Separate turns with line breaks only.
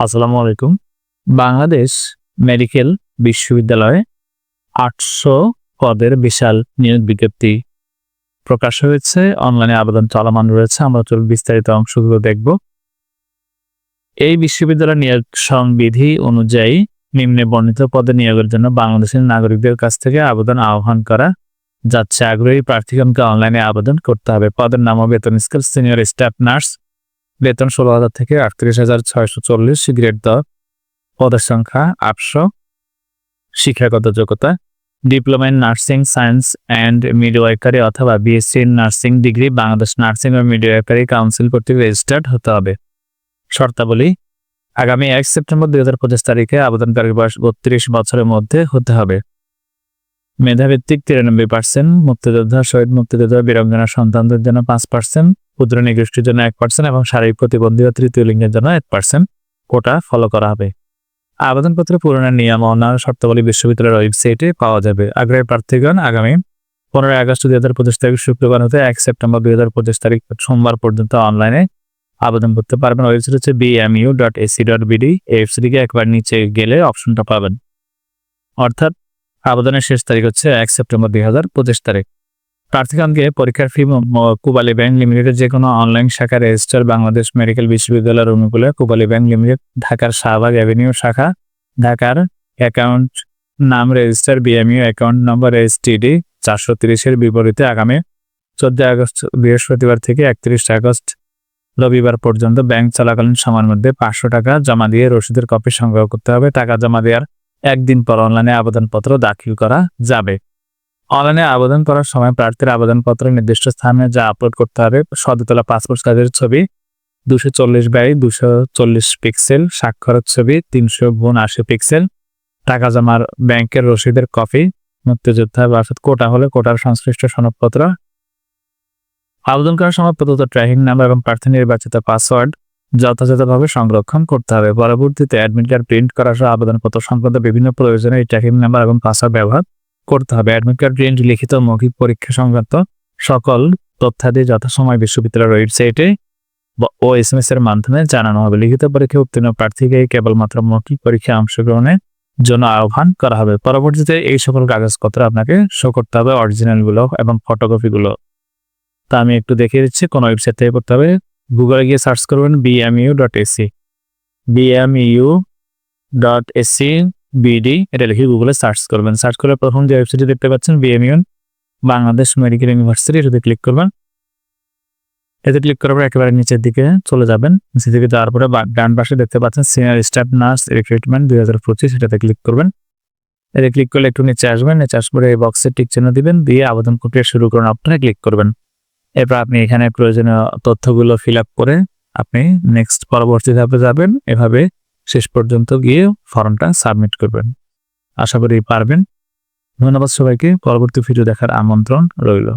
আসসালামু আলাইকুম। বাংলাদেশ মেডিকেল বিশ্ববিদ্যালয়ে আটশো পদের বিশাল নিয়োগ বিজ্ঞপ্তি প্রকাশ হয়েছে। অনলাইনে আবেদন চলমান রয়েছে। আমরা চল বিস্তারিত অংশগুলো দেখব। এই বিশ্ববিদ্যালয় নিয়োগ সংবিধি অনুযায়ী নিম্নে বর্ণিত পদে নিয়োগের জন্য বাংলাদেশের নাগরিকদের কাছ থেকে আবেদন আহ্বান করা যাচ্ছে। আগ্রহী প্রার্থীগণকে অনলাইনে আবেদন করতে হবে। পদের নাম বেতন স্কেল, সিনিয়র স্টাফ, নার্স বেতন ষোলো হাজার থেকে আটত্রিশ হাজার ছয়শো চল্লিশ গ্রেড দ। পদের সংখ্যা আটশো। শিক্ষাগত যোগ্যতা। Diploma in nursing science and midwifery অথবা BSc in nursing degree Bangladesh nursing O midwifery council কর্তৃক রেজিস্টার্ড হতে হবে। শর্তাবলী, আগামী এক সেপ্টেম্বর দুই হাজার পঁচিশ তারিখে আবেদনকারী বয়স বত্রিশ বছরের মধ্যে হতে হবে। মেধাভিত্তিক তিরানব্বই পার্সেন্ট মুক্তিযোদ্ধা, শহীদ মুক্তিযোদ্ধা বীরঙ্গনা সন্তানদের জন্য পাঁচ পার্সেন্ট ক্ষুদ্র নিগোষ্ঠীর জন্য এক পার্সেন্ট এবং শারীরিক প্রতিবন্ধী ও তৃতীয় লিঙ্গের জন্য এক পার্সেন্ট কোটা ফলো করা হবে। আবেদনপত্র পূরণের নিয়ম অন্যান্য শর্তাবলী বিশ্ববিদ্যালয়ের ওয়েবসাইটে পাওয়া যাবে। আগ্রহী প্রার্থীগণ, আগামী পনেরোই আগস্ট দুই হাজার পঁচিশ তারিখ, শুক্রবার হতে এক সেপ্টেম্বর দুই হাজার পঁচিশ তারিখ সোমবার পর্যন্ত অনলাইনে আবেদন করতে পারবেন। ওয়েবসাইট হচ্ছে BMU dot AC dot BD এই ওয়েবসাইটে একবার নিচে গেলে অপশনটা পাবেন। অর্থাৎ আবেদনের শেষ তারিখ হচ্ছে এক সেপ্টেম্বর দুই হাজার পঁচিশ তারিখ। প্রার্থীগণকে পরীক্ষার ফি কুবালি ব্যাংক লিমিটেডের যে কোনো অনলাইন শাখা রেজিস্টার বাংলাদেশ মেডিকেল বিশ্ববিদ্যালয়ের অনুকূলে কুবালি ব্যাংক লিমিটেড, ঢাকার শাহবাগ অ্যাভিনিউ শাখা, ঢাকার অ্যাকাউন্ট নাম register BMU account number STD চারশো তিরিশের বিপরীতে আগামী চোদ্দ আগস্ট বৃহস্পতিবার থেকে একত্রিশ আগস্ট রবিবার পর্যন্ত ব্যাংক চলাকালীন সময়ের মধ্যে পাঁচশো টাকা জমা দিয়ে রসিদের কপি সংগ্রহ করতে হবে। টাকা জমা দেওয়ার একদিন পর অনলাইনে আবেদনপত্র দাখিল করা যাবে। অনলাইনে আবেদন করার সময় প্রার্থীর আবেদনপত্র নির্দিষ্ট স্থানে যা আপলোড করতে হবে সদতলা পাসপোর্ট সাইজের ছবি, দুশো চল্লিশ বাই দুশো চল্লিশ পিক্সেল, স্বাক্ষরের ছবি, তিনশো গুণ আশি পিক্সেল, টাকা জমার ব্যাংকের রসিদের কপি, মুক্তিযোদ্ধা বা কোটা হলে কোটার সংশ্লিষ্ট সনদপত্র। আবেদন করার সময় প্রদত্ত ট্র্যাকিং নাম্বার এবং প্রার্থী নির্বাচিত পাসওয়ার্ড যথাযথভাবে সংরক্ষণ করতে হবে। পরবর্তীতে অ্যাডমিট কার্ড প্রিন্ট করা সহ আবেদনপত্র সংক্রান্ত বিভিন্ন প্রয়োজনে এই ট্র্যাকিং নাম্বার এবং পাসওয়ার্ড ব্যবহার করতে হবে। অ্যাডমিট কার্ড প্রিন্ট লিখিত মৌখিক পরীক্ষা সংক্রান্ত সকল তথ্যাদি যথাসময় বিশ্ববিদ্যালয়ের ওয়েবসাইটে ও এস এম এস এর মাধ্যমে জানানো হবে। লিখিত পরীক্ষা উত্তীর্ণ প্রার্থীকে কেবলমাত্র মৌখিক পরীক্ষায় অংশগ্রহণের জন্য আহ্বান করা হবে। পরবর্তীতে এই সকল কাগজপত্র আপনাকে শো করতে হবে অরিজিনালগুলো এবং ফটোকপিগুলো তা আমি একটু দেখিয়ে দিচ্ছি, কোন ওয়েবসাইট থেকে করতে হবে গুগলে গিয়ে সার্চ করবেন BMU dot AC BMU dot AC BD এটা লিখে গুগলে সার্চ করবেন। সার্চ করে প্রথম যে ওয়েবসাইটটি দেখতে পাচ্ছেন বিএমইউ বাংলাদেশ মেডিকেল ইউনিভার্সিটি এটাতে ক্লিক করবেন। এতে ক্লিক করার পর একেবারে নিচের দিকে চলে যাবেন। নিচের দিকে যাওয়ার পরে ডান পাশে দেখতে পাচ্ছেন সিনিয়র স্টাফ নার্স রিক্রুটমেন্ট দুই হাজার পঁচিশ, এটাতে ক্লিক করবেন। এতে ক্লিক করলে একটু নিচে আসবেন, নিচে আসার পরে এই বক্সে টিক চিহ্ন দিবেন, দিয়ে আবেদন প্রক্রিয়া শুরু করুন। আপনারা ক্লিক করবেন। এরপর আপনি এখানে প্রয়োজনীয় তথ্যগুলো ফিল আপ করে আপনি নেক্সট পরবর্তী ধাপে যাবেন। এভাবে শেষ পর্যন্ত গিয়ে ফর্মটা সাবমিট করবেন। আশা করি পারবেন। ধন্যবাদ সবাইকে। পরবর্তী ভিডিও দেখার আমন্ত্রণ রইল।